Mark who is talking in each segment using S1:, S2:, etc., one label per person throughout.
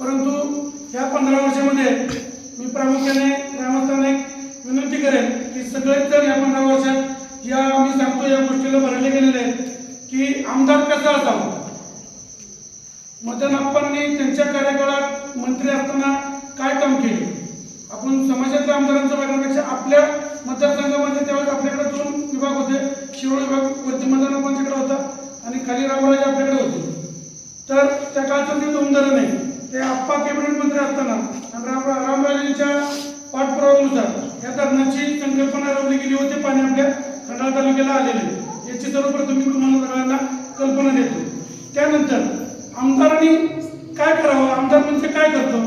S1: परंतु या पंधरा वर्षामध्ये मी प्रामुख्याने ग्रामस्थांना एक विनंती करेन की सगळेच जर या पंधरा वर्षात या मी सांगतो या गोष्टीला भरले गेलेले की आमदार कसा असावा? मदन आप्पांनी त्यांच्या कार्यकाळात मंत्री असताना काय काम केले? आपण समाजातल्या आमदारांचं बघण्यापेक्षा आपल्या मतदारसंघामध्ये त्यावेळेस आपल्याकडे दोन विभाग होते. शिरोळ विभाग वरती मदन अप्पांच्याकडे होता आणि खाली रामराजे आपल्याकडे होते तर त्या काळचं ते उदाहरण आहे ते आप्पा कॅबिनेट मंत्री असताना आणि राम रामराजेंच्या पाठपुराव्यानुसार या धरणाची संकल्पना रवली गेली होती पाणी आपल्या खंडाळा तालुक्याला आलेले. याची सर्वप्रथम मी तुम्हाला सगळ्यांना कल्पना देतो. त्यानंतर आमदारांनी काय करावं? आमदार म्हणजे काय करतो?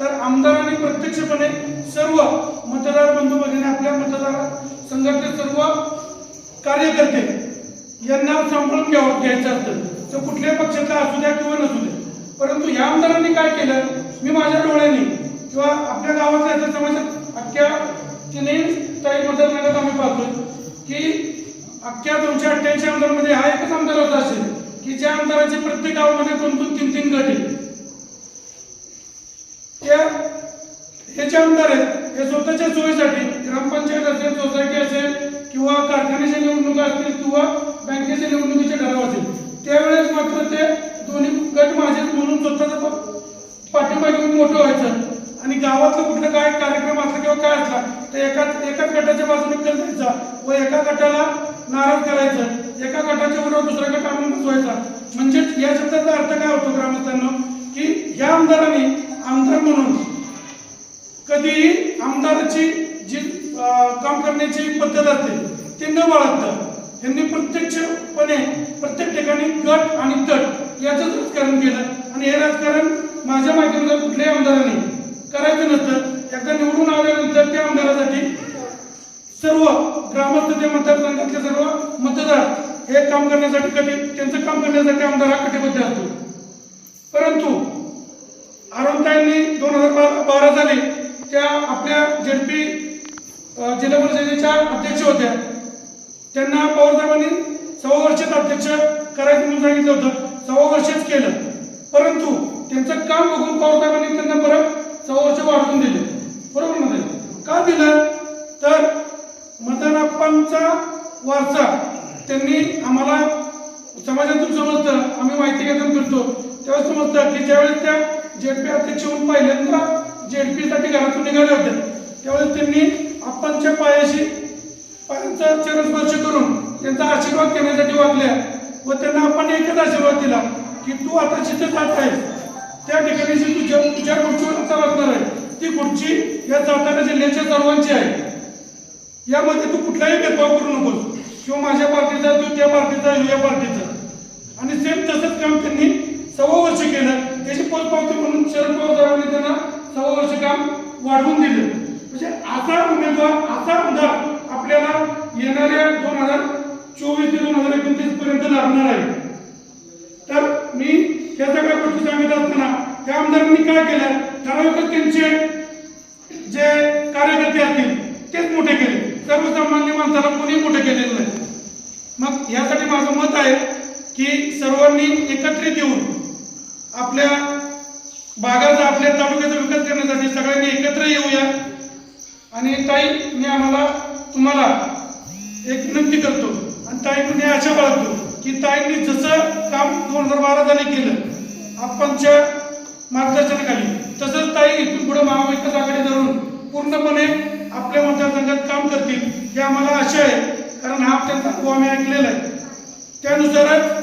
S1: तर आमदारांनी प्रत्यक्षपणे सर्व मतदार बंधू भगिनी आपल्या मतदार संघातले सर्व कार्यकर्ते यांना सांभाळून घ्यावं घ्यायचं असतं. तर कुठल्या पक्षातला असू द्या किंवा नसू द्या. परंतु या आमदारांनी काय केलं? मी माझ्या डोळ्यांनी किंवा आपल्या गावातल्या इतर समाजात अख्ख्या तिन्ही काही मतदारसंघात आम्ही पाहतो की अख्ख्या दोनशे अठ्ठ्याऐंशी आमदारमध्ये हा एकच आमदार होता असेल की ज्या आमदाराचे प्रत्येक गावामध्ये दोन दोन तीन तीन गट त्या हे जे आमदार आहेत हे स्वतःच्या सोयीसाठी ग्रामपंचायत असेल सोसायटी असेल किंवा कारखान्याच्या निवडणुका असतील किंवा बँकेच्या निवडणुकीचे ठराव असेल त्यावेळेस मात्र ते दोन्ही गट माझे म्हणून स्वतःचा प- घेऊन मोठं व्हायचं. आणि गावातलं कुठलं काय कार्यक्रम असला किंवा काय असला तर एकाच एकाच गटाच्या बाजूने कल द्यायचा व एका गटाला नाराज करायचं. एका गटाच्या बरोबर दुसऱ्या गट आणून बसवायचा म्हणजे या शब्दाचा अर्थ काय होतो ग्रामस्थांना? की या आमदारांनी आमदार म्हणून कधीही आमदाराची जी काम करण्याची पद्धत असते ते न बाळगतं यांनी प्रत्यक्षपणे प्रत्येक ठिकाणी गट आणि तट याचंच राजकारण केलं. आणि हे राजकारण माझ्या माध्यमातून कुठल्याही आमदारांनी करायचं नसतं एकदा निवडून आल्यानंतर त्या आमदारासाठी सर्व ग्रामस्थ ते मतदारसंघातले सर्व मतदार हे काम करण्यासाठी कठीण त्यांचं काम करण्यासाठी आमदार हा कटिबद्ध असतो. परंतु आरोनताईंनी दोन हजार बारा साली त्या आपल्या झेडपी जिल्हा परिषदेच्या अध्यक्ष होत्या. त्यांना पवारसाहेबांनी सव्वा वर्षात अध्यक्ष करायचं म्हणून सांगितलं होतं. सव्वा वर्षच केलं. परंतु त्यांचं काम बघून पवारसाहेबांनी त्यांना परत सव्वा वर्ष वाढवून दिले. बरोबर ना का दिलं? तर मदनाप्पांचा वारसा त्यांनी आम्हाला समाजातून समजतं आम्ही माहिती घेतून फिरतो तेव्हा समजतं की ज्यावेळेस त्या जेडपी अध्यक्ष होऊन पहिल्यांदा जेडपी साठी घरातून निघाले होते त्यावेळेस त्यांनी आप्पांच्या पायाशी पायांचा चरणस्पर्श करून त्यांचा आशीर्वाद घेण्यासाठी वागल्या व त्यांना आपण एकच आशीर्वाद दिला की तू आता जिथे जात आहेस त्या ठिकाणी जी तुझ्या तुझ्या खुर्चीवर आता बसणार आहे ती खुर्ची या सातारा जिल्ह्याच्या सर्वांची आहे यामध्ये तू कुठलाही भेदभाव करू नकोस. किंवा माझ्या पार्टीचा तू त्या पार्टीचा या पार्टीचा. आणि सेम तसंच काम त्यांनी सव्वा वर्ष केलं. त्याची पोचपावती म्हणून शरद पवार साहेबांनी त्यांना सव्वा वर्ष काम वाढवून दिलं. म्हणजे असा उमेदवार असा आमदार आपल्याला येणाऱ्या दोन हजार चोवीस ते दोन हजार एकोणतीस पर्यंत लागणार आहे. तर मी या सगळ्या गोष्टी सांगत असताना त्या आमदारांनी काय केलं? ठराविकच त्यांचे जे कार्यकर्ते असतील तेच मोठे केले. सर्वसामान्य माणसाला कोणी मोठे केलेलं नाही. मग यासाठी माझं मत आहे की सर्वांनी एकत्रित येऊन आपल्या भागाचा आपल्या तालुक्याचा विकास करण्यासाठी सगळ्यांनी एकत्र येऊया. आणि ताई मी आम्हाला तुम्हाला एक विनंती करतो आणि ताईकडून हे आशा बाळगतो की ताईंनी जसं काम दोन हजार बारा साली केलं आपणच्या मार्गदर्शनाखाली तसंच ताई इथून पुढे महाविकास आघाडी धरून पूर्णपणे आपल्या मतदारसंघात काम करतील हे आम्हाला आशा आहे कारण हा त्यांचा अनुभव आम्ही ऐकलेला आहे. त्यानुसारच